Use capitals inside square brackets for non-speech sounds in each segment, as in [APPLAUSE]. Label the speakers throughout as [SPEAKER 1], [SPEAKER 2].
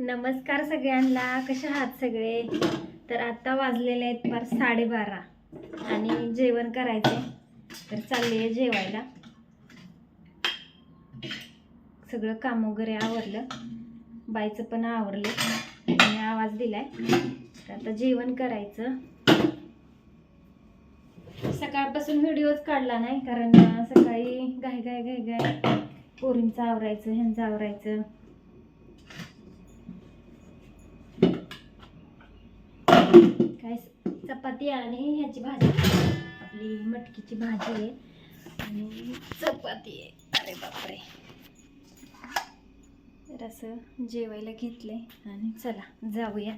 [SPEAKER 1] नमस्कार सगळ्यांना कसे आहात सगळे? तर आत्ता वाजलेले आहेत फार साडेबारा आणि जेवण करायचे तर चालले आहे जेवायला. सगळं काम वगैरे आवरलं. बाईचं पण आवरलं. आणि आवाज दिलाय. तर आता जेवण करायचं. सकाळपासून व्हिडिओच काढला नाही कारण सकाळी घाई घाई घाई घाई पोरींचं आवरायचं ह्यांचं आवरायचं. काय चपाती आणि ह्याची भाजी. आपली मटकीची भाजी आहे. आणि चपाती आहे. अरे बापरे. तर असं जेवायला घेतलंय. आणि चला जाऊया.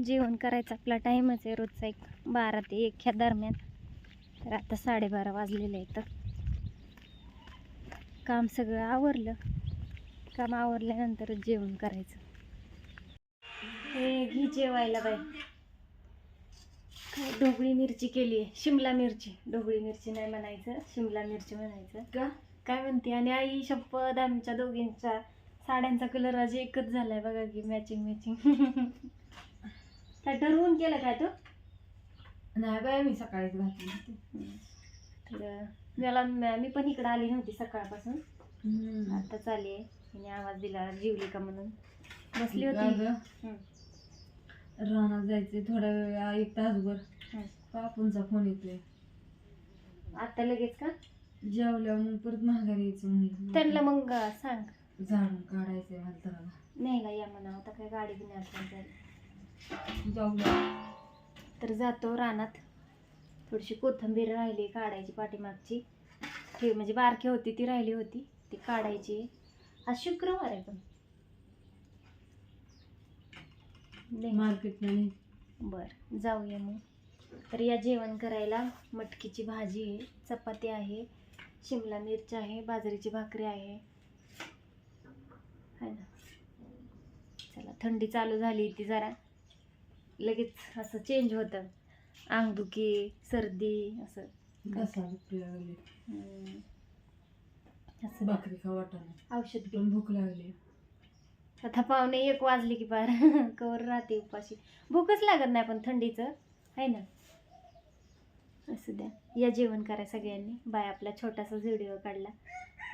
[SPEAKER 1] जेवण करायचा आपला टाईमच आहे रोजचा एक बारा ते एक ह्या दरम्यान. तर आता साडेबारा वाजलेले आहेत. तर काम सगळं आवरलं. काम आवरल्यानंतरच जेवण करायचं. हे घी जेवायला बाई. काय ढोबळी मिरची केली आहे. शिमला मिरची. ढोबळी मिरची नाही म्हणायचं. शिमला मिरची म्हणायचं.
[SPEAKER 2] का?
[SPEAKER 1] काय म्हणते? आणि आई शपथ आमच्या दोघींच्या साड्यांचा कलर आज एकच झालाय बघा की मॅचिंग मॅचिंग [LAUGHS] ठरवून केलं काय तो?
[SPEAKER 2] नाही बाय मी सकाळीच घातली होती.
[SPEAKER 1] तर मला मी पण इकडे आली नव्हती सकाळपासून.
[SPEAKER 2] हम्म.
[SPEAKER 1] आताच आली आहे. तिने आवाज दिला जीवली का म्हणून? बसली
[SPEAKER 2] का
[SPEAKER 1] होती.
[SPEAKER 2] रानात जायचे थोड्या वेळ एक तासभर. बापूंचा फोन येतोय.
[SPEAKER 1] आता लगेच का?
[SPEAKER 2] जेवल्यावर मग परत महागारी यायचं
[SPEAKER 1] त्यांना मग सांग.
[SPEAKER 2] झाडून काढायचंय म्हाताराला
[SPEAKER 1] न्यायला या म्हणा आता काय गाडी घेऊन
[SPEAKER 2] जाऊया
[SPEAKER 1] तर जातो रानात. थोडीशी कोथिंबीर राहिली काढायची पाठीमागची. ठेव म्हणजे बारकी होती ती राहिली होती. ती काढायची आज शुक्रवार आहे पण. नाही.
[SPEAKER 2] मार्केटला नाही.
[SPEAKER 1] बर जाऊया मग. तर या जेवण करायला मटकीची भाजी आहे चपाती आहे शिमला मिरची आहे बाजरीची भाकरी आहे. है ना? चला थंडी चालू झाली ती जरा. लगेच असं चेंज होतं. अंगदुखी सर्दी असं.
[SPEAKER 2] भाकरी खा वाटाणा
[SPEAKER 1] औषध घेऊन.
[SPEAKER 2] भूक लागली.
[SPEAKER 1] आता पावणे एक वाजले की पार. [LAUGHS] कवर राहते उपाशी. भूकच लागत नाही पण थंडीचं. आहे ना? असू द्या. या जेवण करा सगळ्यांनी. बाय आपला छोटासा व्हिडिओ काढला.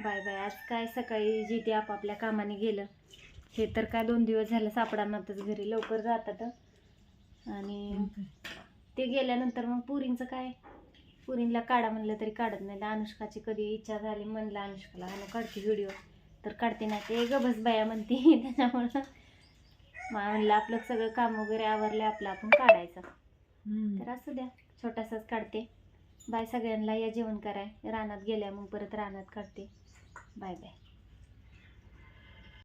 [SPEAKER 1] Bye bye. आज काय सकाळी जिथे आपापल्या कामाने गेलं. हे तर काय दोन दिवस झालं सापडानातच घरी. लवकर जातात. आणि ते गेल्यानंतर मग पुरींचं काय? पुरींला काढा म्हणलं तरी काढत नाही. अनुष्काची कधी इच्छा झाली म्हणलं अनुष्काला आणू काढते व्हिडिओ तर काढते नाही ते. गबस बाया म्हणते. [LAUGHS] त्याच्यामुळं मला म्हणलं आपलं सगळं काम वगैरे आवरलं आपलं आपण काढायचं. तर असू द्या. छोटासाच काढते. बाय सगळ्यांना. या जेवण कराय. रानात गेल्या मग परत रानात काढते. Bye bye.